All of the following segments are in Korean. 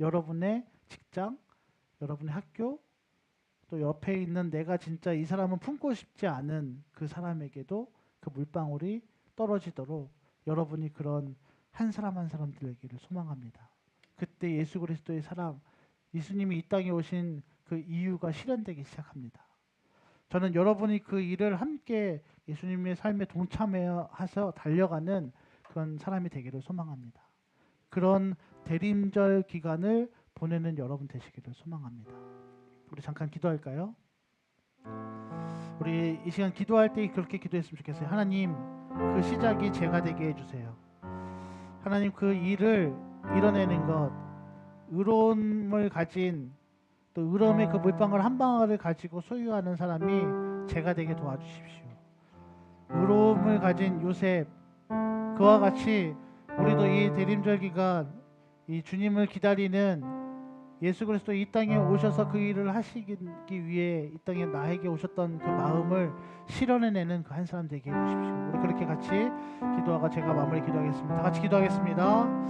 여러분의 직장, 여러분의 학교, 또 옆에 있는 내가 진짜 이 사람은 품고 싶지 않은 그 사람에게도 그 물방울이 떨어지도록 여러분이 그런 한 사람 한 사람 되기를 소망합니다. 그때 예수 그리스도의 사랑, 예수님이 이 땅에 오신 그 이유가 실현되기 시작합니다. 저는 여러분이 그 일을 함께 예수님의 삶에 동참해서 달려가는 그런 사람이 되기를 소망합니다. 그런 대림절 기간을 보내는 여러분 되시기를 소망합니다. 우리 잠깐 기도할까요? 우리 이 시간 기도할 때 그렇게 기도했으면 좋겠어요. 하나님, 그 시작이 제가 되게 해주세요. 하나님 그 일을 이뤄내는 것, 의로움을 가진 또 의로움의 그 물방울 한 방울을 가지고 소유하는 사람이 제가 되게 도와주십시오. 의로움을 가진 요셉 그와 같이 우리도 이 대림절 기간 이 주님을 기다리는 예수 그리스도 이 땅에 오셔서 그 일을 하시기 위해 이 땅에 나에게 오셨던 그 마음을 실현해내는 그 한 사람 되게 해주십시오. 우리 그렇게 같이 기도하고 제가 마무리 기도하겠습니다. 다 같이 기도하겠습니다.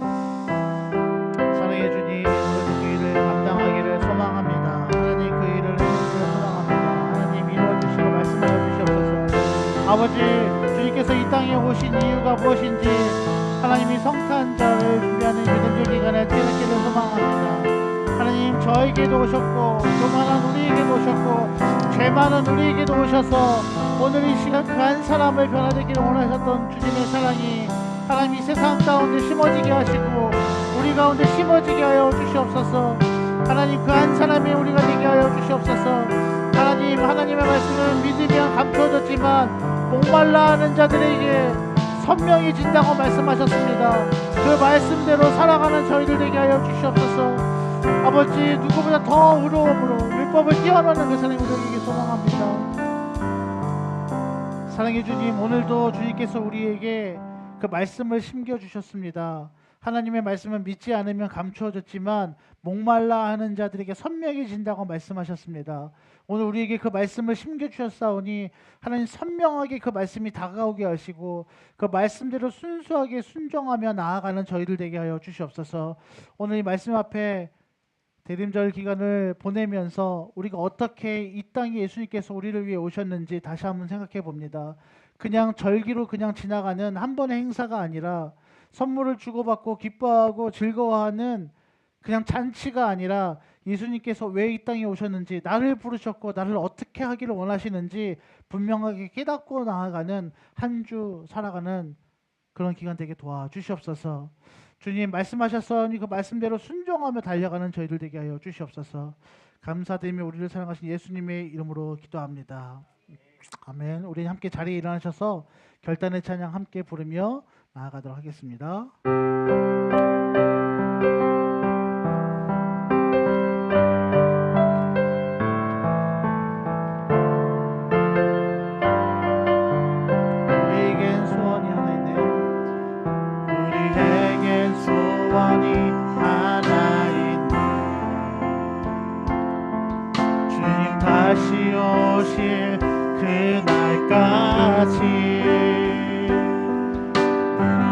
사랑해 주님, 그 일을 감당하기를 소망합니다. 하나님 그 일을 해주시기를 소망합니다. 하나님 이루어 주시고 말씀하여 주시옵소서. 아버지 주님께서 이 땅에 오신 이유가 무엇인지 하나님이 성탄절을 준비하는 믿음의 기간에 깨닫기를 소망합니다. 하나님 저에게도 오셨고 교만한 우리에게도 오셨고 죄 많은 우리에게도 오셔서 오늘 이 시간 그 한 사람을 변화되기를 원하셨던 주님의 사랑이 하나님 이 세상 가운데 심어지게 하시고 우리 가운데 심어지게 하여 주시옵소서 하나님 그 한 사람이 우리가 되게 하여 주시옵소서 하나님 하나님의 말씀은 믿으면 감춰졌지만 목말라 하는 자들에게 선명해진다고 말씀하셨습니다. 그 말씀대로 살아가는 저희들 되게 하여 주시옵소서. 아버지 누구보다 더 의로움으로 율법을 뛰어넘는 그 사랑이 우리에게 소망합니다. 사랑해 주님 오늘도 주님께서 우리에게 그 말씀을 심겨 주셨습니다. 하나님의 말씀은 믿지 않으면 감추어졌지만 목말라 하는 자들에게 선명해진다고 말씀하셨습니다. 오늘 우리에게 그 말씀을 심겨 주셨사오니 하나님 선명하게 그 말씀이 다가오게 하시고 그 말씀대로 순수하게 순종하며 나아가는 저희들 되게 하여 주시옵소서. 오늘 이 말씀 앞에 대림절 기간을 보내면서 우리가 어떻게 이 땅에 예수님께서 우리를 위해 오셨는지 다시 한번 생각해 봅니다. 그냥 절기로 그냥 지나가는 한 번의 행사가 아니라 선물을 주고받고 기뻐하고 즐거워하는 그냥 잔치가 아니라 예수님께서 왜 이 땅에 오셨는지 나를 부르셨고 나를 어떻게 하기를 원하시는지 분명하게 깨닫고 나아가는 한 주 살아가는 그런 기간 되게 도와주시옵소서. 주님 말씀하셨으니 그 말씀대로 순종하며 달려가는 저희들 되게 하여 주시옵소서. 감사드리며 우리를 사랑하신 예수님의 이름으로 기도합니다. 아멘. 우리 함께 자리에 일어나셔서 결단의 찬양 함께 부르며 나아가도록 하겠습니다.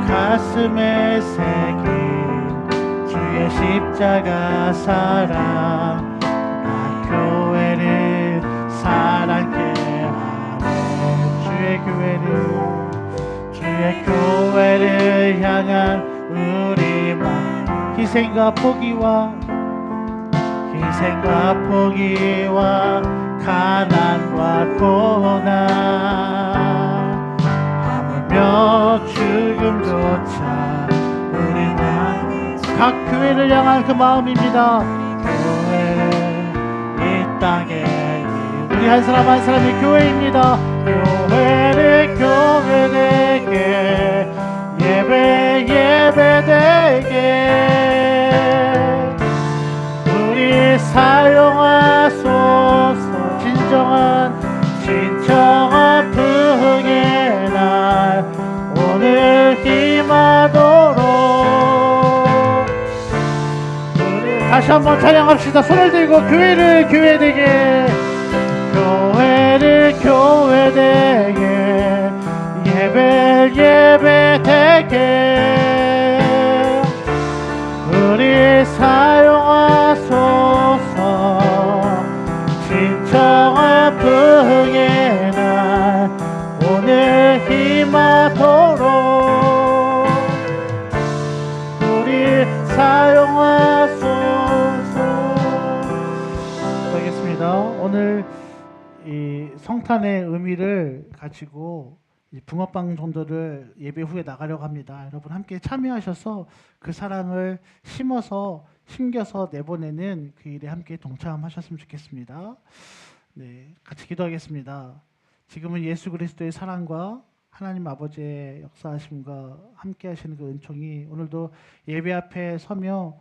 가슴에 새긴 주의 십자가 사랑 나 교회를 사랑케 하네 주의 교회를 주의 교회를 향한 우리만 희생과 포기와 희생과 포기와 가난과 고난 우리만 각 교회를 향한 그 마음입니다. 교회 이 땅에 우리 한 사람 한 사람이 교회입니다. 교회를 교회되게 예배 예배되 다시 한번 찬양합시다. 손을 들고 교회를 교회 되게 성탄의 의미를 가지고 이 붕어빵 정도를 예배 후에 나가려고 합니다. 여러분 함께 참여하셔서 그 사랑을 심어서 심겨서 내보내는 그 일에 함께 동참하셨으면 좋겠습니다. 네, 같이 기도하겠습니다. 지금은 예수 그리스도의 사랑과 하나님 아버지의 역사하심과 함께 하시는 그 은총이 오늘도 예배 앞에 서며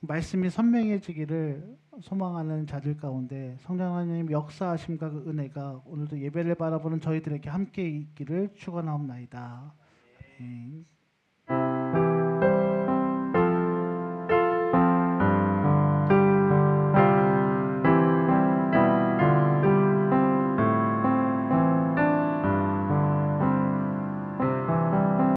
말씀이 선명해지기를 소망하는 자들 가운데 성령 하나님 역사하심과 그 은혜가 오늘도 예배를 바라보는 저희들에게 함께 있기를 축원하옵나이다. 아멘.